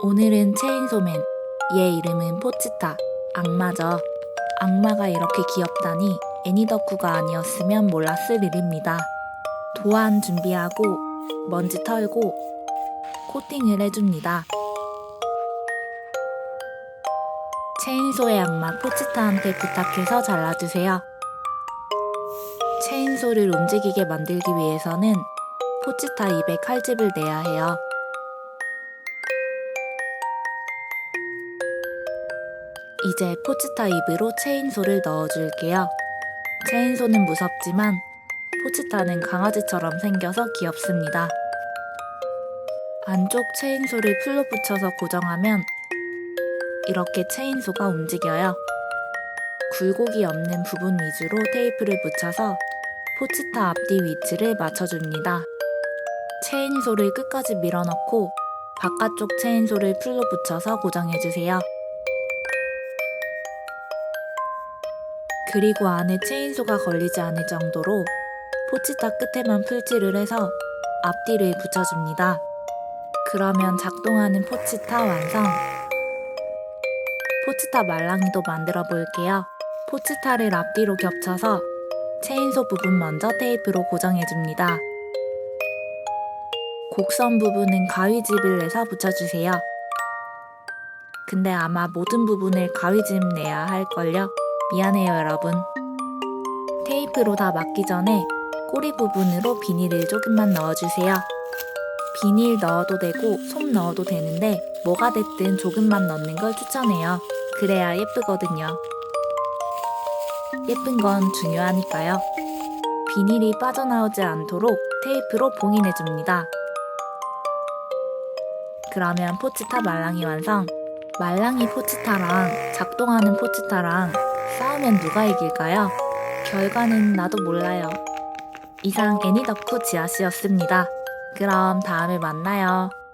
오늘은 체인소맨. 얘 이름은 포치타. 악마죠. 악마가 이렇게 귀엽다니 애니덕후가 아니었으면 몰랐을 일입니다. 도안 준비하고 먼지 털고 코팅을 해줍니다. 체인소의 악마 포치타한테 부탁해서 잘라주세요. 체인소를 움직이게 만들기 위해서는 포치타 입에 칼집을 내야 해요. 이제 포치타 입으로 체인소를 넣어줄게요. 체인소는 무섭지만 포치타는 강아지처럼 생겨서 귀엽습니다. 안쪽 체인소를 풀로 붙여서 고정하면 이렇게 체인소가 움직여요. 굴곡이 없는 부분 위주로 테이프를 붙여서 포치타 앞뒤 위치를 맞춰줍니다. 체인소를 끝까지 밀어넣고 바깥쪽 체인소를 풀로 붙여서 고정해주세요. 그리고 안에 체인소가 걸리지 않을 정도로 포치타 끝에만 풀칠을 해서 앞뒤를 붙여줍니다. 그러면 작동하는 포치타 완성! 포치타 말랑이도 만들어 볼게요. 포치타를 앞뒤로 겹쳐서 체인소 부분 먼저 테이프로 고정해줍니다. 곡선 부분은 가위집을 내서 붙여주세요. 근데 아마 모든 부분을 가위집 내야 할걸요? 미안해요, 여러분. 테이프로 다 막기 전에 꼬리 부분으로 비닐을 조금만 넣어주세요. 비닐 넣어도 되고 솜 넣어도 되는데 뭐가 됐든 조금만 넣는 걸 추천해요. 그래야 예쁘거든요. 예쁜 건 중요하니까요. 비닐이 빠져나오지 않도록 테이프로 봉인해줍니다. 그러면 포치타 말랑이 완성. 말랑이 포치타랑 작동하는 포치타랑 싸우면 누가 이길까요? 결과는 나도 몰라요. 이상 애니덕후 지아씨였습니다. 그럼 다음에 만나요.